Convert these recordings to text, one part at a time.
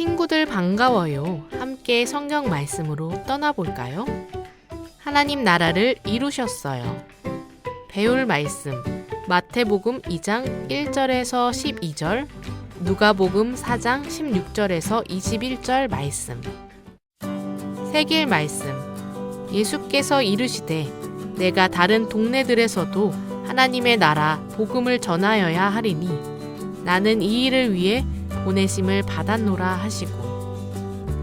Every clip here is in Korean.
친구들 반가워요. 함께 성경 말씀으로 떠나볼까요? 하나님 나라를 이루셨어요. 배울 말씀 마태복음 2장 1절에서 12절, 누가복음 4장 16절에서 21절 말씀. 세길 말씀. 예수께서 이르시되 내가 다른 동네들에서도 하나님의 나라 복음을 전하여야 하리니 나는 이 일을 위해 보내심을 받았노라 하시고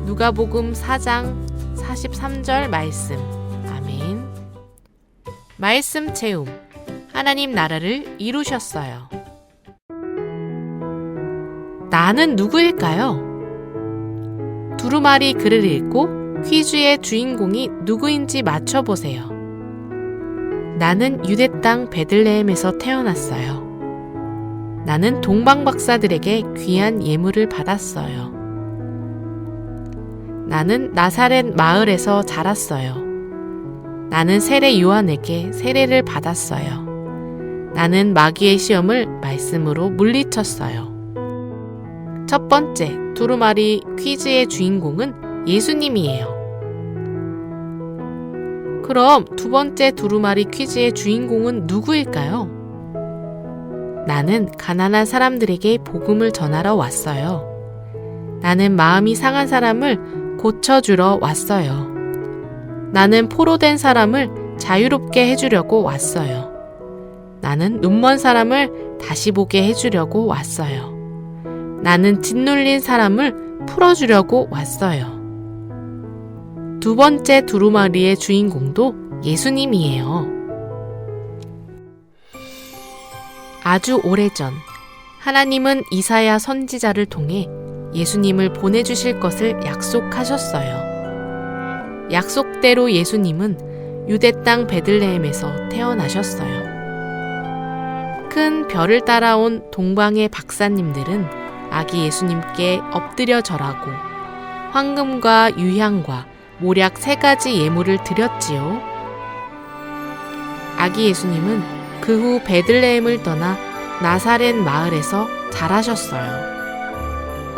누가복음 4장 43절 말씀. 아멘. 말씀 체험. 하나님 나라를 이루셨어요. 나는 누구일까요? 두루마리 글을 읽고 퀴즈의 주인공이 누구인지 맞춰보세요. 나는 유대 땅 베들레헴에서 태어났어요. 나는 동방박사들에게 귀한 예물을 받았어요. 나는 나사렛 마을에서 자랐어요. 나는 세례 요한에게 세례를 받았어요. 나는 마귀의 시험을 말씀으로 물리쳤어요. 첫 번째 두루마리 퀴즈의 주인공은 예수님이에요. 그럼 두 번째 두루마리 퀴즈의 주인공은 누구일까요? 나는 가난한 사람들에게 복음을 전하러 왔어요. 나는 마음이 상한 사람을 고쳐주러 왔어요. 나는 포로 된 사람을 자유롭게 해주려고 왔어요. 나는 눈먼 사람을 다시 보게 해주려고 왔어요. 나는 짓눌린 사람을 풀어주려고 왔어요. 두 번째 두루마리의 주인공도 예수님이에요. 아주 오래전 하나님은 이사야 선지자를 통해 예수님을 보내주실 것을 약속하셨어요. 약속대로 예수님은 유대 땅 베들레헴에서 태어나셨어요. 큰 별을 따라온 동방의 박사님들은 아기 예수님께 엎드려 절하고 황금과 유향과 모략 세 가지 예물을 드렸지요. 아기 예수님은 그 후 베들레헴을 떠나 나사렛 마을에서 자라셨어요.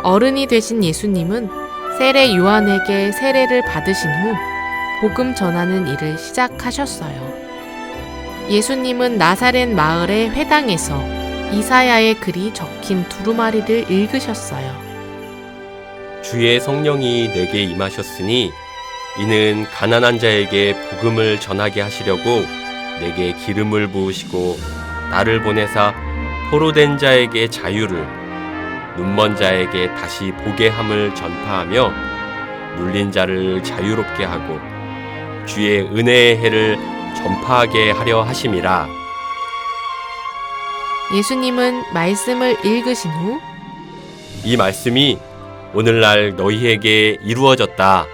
어른이 되신 예수님은 세례 요한에게 세례를 받으신 후 복음 전하는 일을 시작하셨어요. 예수님은 나사렛 마을의 회당에서 이사야의 글이 적힌 두루마리를 읽으셨어요. 주의 성령이 내게 임하셨으니 이는 가난한 자에게 복음을 전하게 하시려고 내게 기름을 부으시고 나를 보내사 포로된 자에게 자유를 눈먼 자에게 다시 보게 함을 전파하며 눌린 자를 자유롭게 하고 주의 은혜의 해를 전파하게 하려 하심이라 예수님은 말씀을 읽으신 후 이 말씀이 오늘날 너희에게 이루어졌다.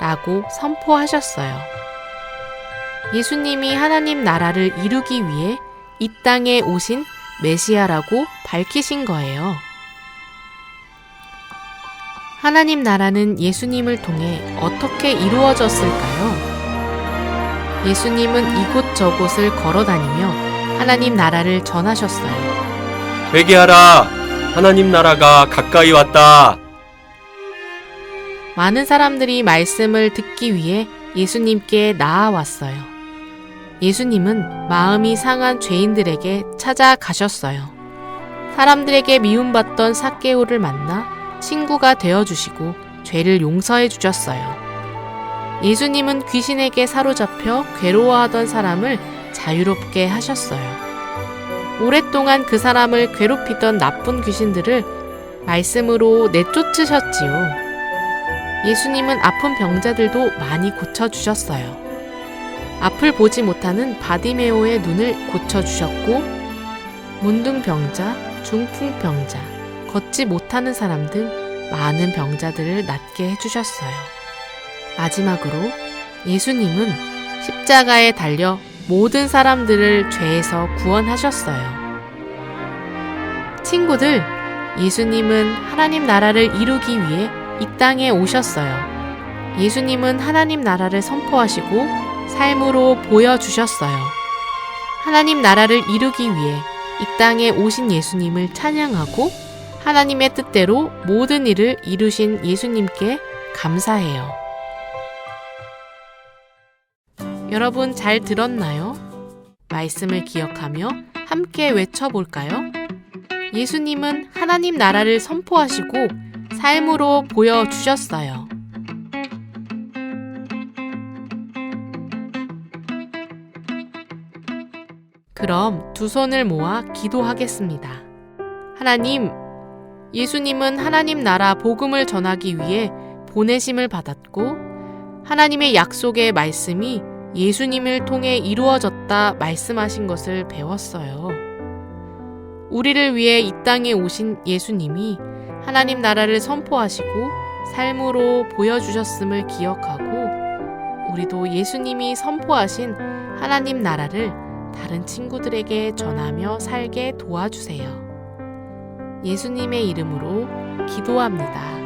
라고 선포하셨어요. 예수님이 하나님 나라를 이루기 위해 이 땅에 오신 메시아라고 밝히신 거예요. 하나님 나라는 예수님을 통해 어떻게 이루어졌을까요? 예수님은 이곳저곳을 걸어 다니며 하나님 나라를 전하셨어요. 회개하라! 하나님 나라가 가까이 왔다! 많은 사람들이 말씀을 듣기 위해 예수님께 나아왔어요. 예수님은 마음이 상한 죄인들에게 찾아가셨어요. 사람들에게 미움받던 사케오를 만나 친구가 되어주시고 죄를 용서해 주셨어요. 예수님은 귀신에게 사로잡혀 괴로워하던 사람을 자유롭게 하셨어요. 오랫동안 그 사람을 괴롭히던 나쁜 귀신들을 말씀으로 내쫓으셨지요. 예수님은 아픈 병자들도 많이 고쳐주셨어요. 앞을 보지 못하는 바디메오의 눈을 고쳐주셨고, 문둥병자, 중풍병자, 걷지 못하는 사람 등 많은 병자들을 낫게 해주셨어요. 마지막으로 예수님은 십자가에 달려 모든 사람들을 죄에서 구원하셨어요. 친구들, 예수님은 하나님 나라를 이루기 위해 이 땅에 오셨어요. 예수님은 하나님 나라를 선포하시고 삶으로 보여주셨어요. 하나님 나라를 이루기 위해 이 땅에 오신 예수님을 찬양하고 하나님의 뜻대로 모든 일을 이루신 예수님께 감사해요. 여러분 잘 들었나요? 말씀을 기억하며 함께 외쳐볼까요? 예수님은 하나님 나라를 선포하시고 삶으로 보여주셨어요. 그럼 두 손을 모아 기도하겠습니다. 하나님, 예수님은 하나님 나라 복음을 전하기 위해 보내심을 받았고, 하나님의 약속의 말씀이 예수님을 통해 이루어졌다 말씀하신 것을 배웠어요. 우리를 위해 이 땅에 오신 예수님이 하나님 나라를 선포하시고 삶으로 보여주셨음을 기억하고 우리도 예수님이 선포하신 하나님 나라를 다른 친구들에게 전하며 살게 도와주세요. 예수님의 이름으로 기도합니다.